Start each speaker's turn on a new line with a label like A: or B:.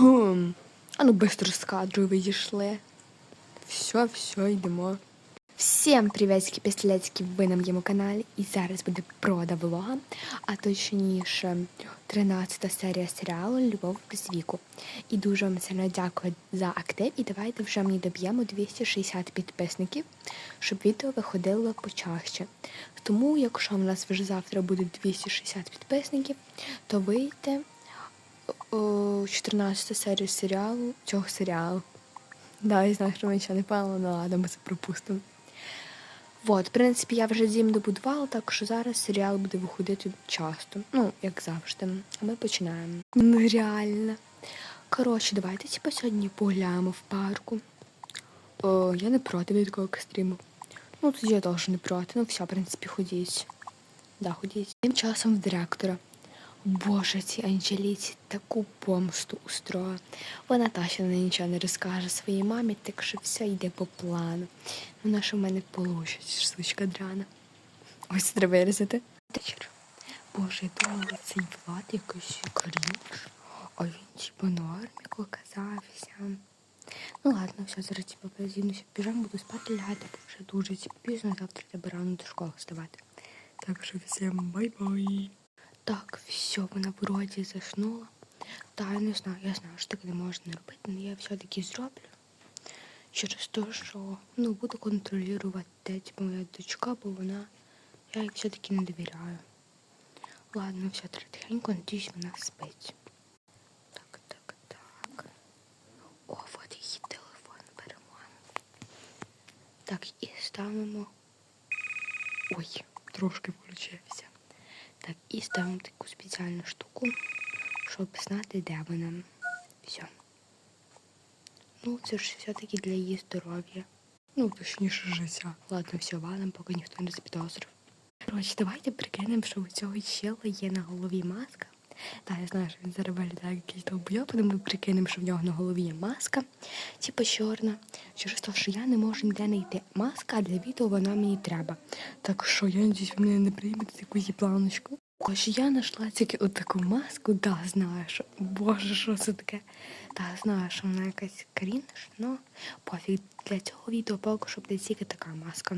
A: А ну быстро з кадру відійшли. Все, все, йдемо. Всім привітки, пістолетки, ви на моєму каналі. І зараз буде прода влога, а точніше 13 серія серіалу Любов без віку. І дуже вам сильно дякую за актив. І давайте вже мені доб'ємо 260 підписників, щоб відео виходило почаще. Тому, якщо в нас вже завтра буде 260 підписників, то вийде о, 14 серію серіалу цього серіалу. Да, я знаю, що ми ще не пало, ну ладно, ми це пропустимо. Вот, в принципі, я вже дім добудувала, так що зараз серіал буде виходити часто. Ну, як завжди. А ми починаємо. Ну, реально. Коротше, давайте типу, сьогодні погуляємо в парку. О, я не проти від такого стріму. Ну, тоді я теж не проти. Ну, все, в принципі, ходіть. Да, ходіть. Тим часом в директора. Боже, ці Анжеліці таку помсту устроїла. Вона точно нічого не розкаже своїй мамі, так що все йде по плану. Ну, на що в мене получить штучка драна. Ось треба. Вечір. Боже, я думала, цей влад якийсь крінж, а він типу норміку оказався. Ну ладно, все, зараз типу перезінуся в піжам, буду спати лягати, бо вже дуже типу, пізно, завтра треба рано до школи вставати. Так що всім бай-бай. Так, все, вона вроді заснула. Та я не знаю, я знаю, що таке не можна робити, але я все-таки зроблю. Через те, що ну, буду контролювати, де типу, моя дочка, бо вона, я їй все-таки не довіряю. Ладно, все тихенько, надіюсь, вона спить. Так, так, так. О, от її телефон беремо. Так, і ставимо. Ой, трошки включився. Так, і ставимо таку спеціальну штуку, щоб знати, де вона. Все. Ну, це ж все-таки для її здоров'я. Ну, точніше, життя. Ладно, все, валим, поки ніхто не запідозрив. Коротше, давайте прикинемо, що у цього чела є на голові маска. Так, я знаю, що він зараз виглядає як якийсь але ми прикинемо, що в нього на голові є маска, типу чорна. Через те, що я не можу ніде знайти маска, а для відео вона мені треба. Так що я надіюсь, ви мене не приймете якусь планочку. Ось я знайшла тільки отаку маску, да, знаю, що. Боже, що це таке? Та знаю, що вона якась крінж, але пофіг для цього відео поки що буде тільки така маска.